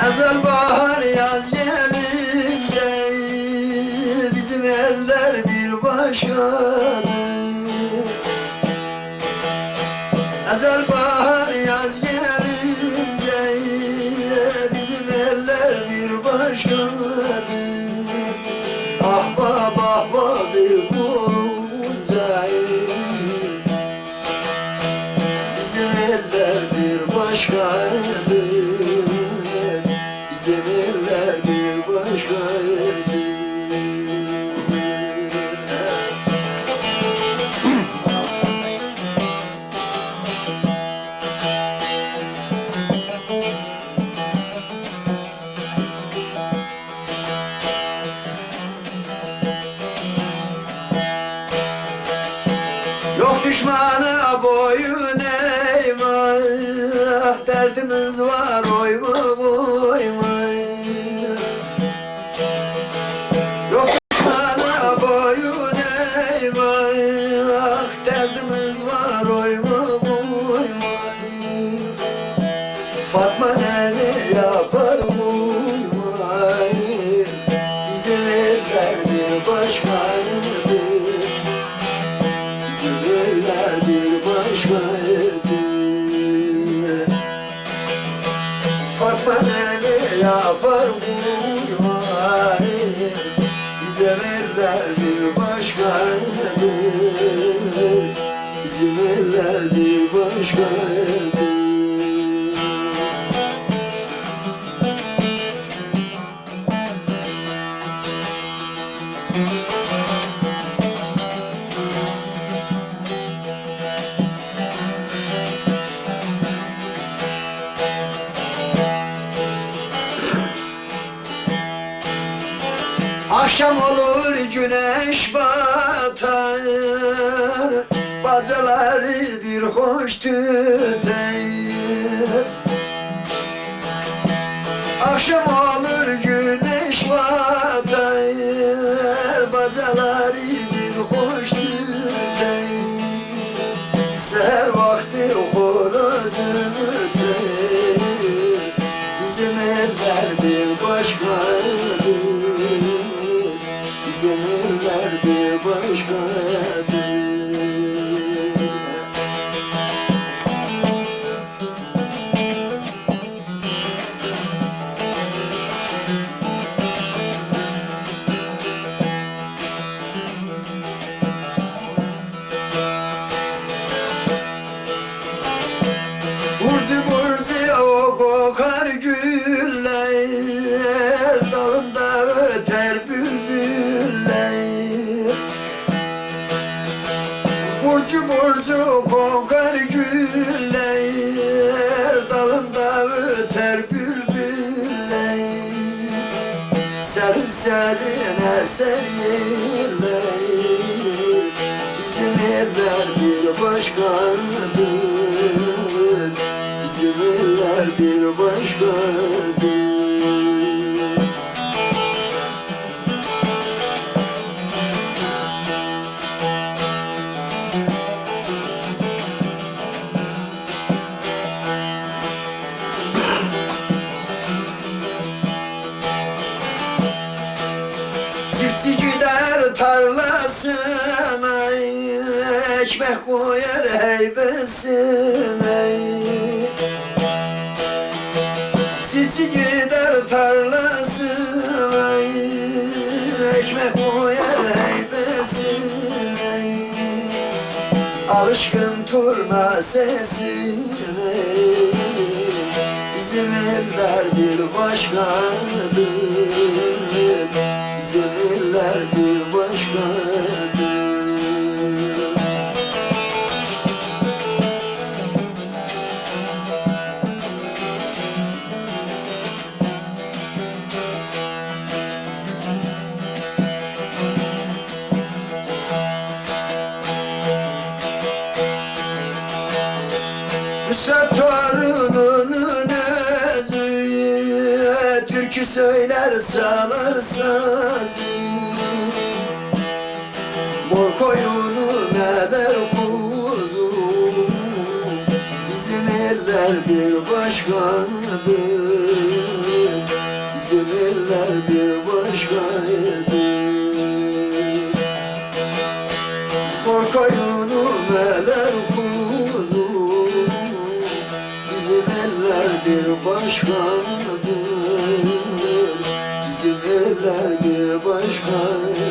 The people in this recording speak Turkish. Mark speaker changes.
Speaker 1: Ezel bahar yaz gelince bizim eller bir başkadır. Ezel bahar yaz gelince bizim eller bir başkadır. Ahbabı olunca Bizim eller bir başkadır Bizim eller bir başkadır Yok düşmana boyun eğme Derdimiz var oyma Fatma nene yapar uyma Bizim eller bir başkadır Zilverler bir başkaydı Fatma nene yapar uyumay Bize verler bir başkaydı Bizim eller bir başkaydı Akşam olur güneş batar Bacaları bir hoş tüter Akşam olur güneş batar Bacaları bir hoş tüter Seher vakti horoz başkadır Burcu burcu kokar güller Dalında öter bülbüller Serin serin eser yerler Bizim eller bir başkadır Bizim eller bir başkadır tarlasına Ekmek koyar heybesine Çiftçi gider tarlasına Ekmek koyar heybesine Alışkın turna sesine Bir başkadır. Bir başkadır. Nusret torununun Türkü söyler çalar sazı Bol koyunu neler kuzu? Bizim eller bir başkandır Bizim eller bir başkaydı Korkayını neler kuzu? Bizim eller bir başkadır Bizim eller bir başkadır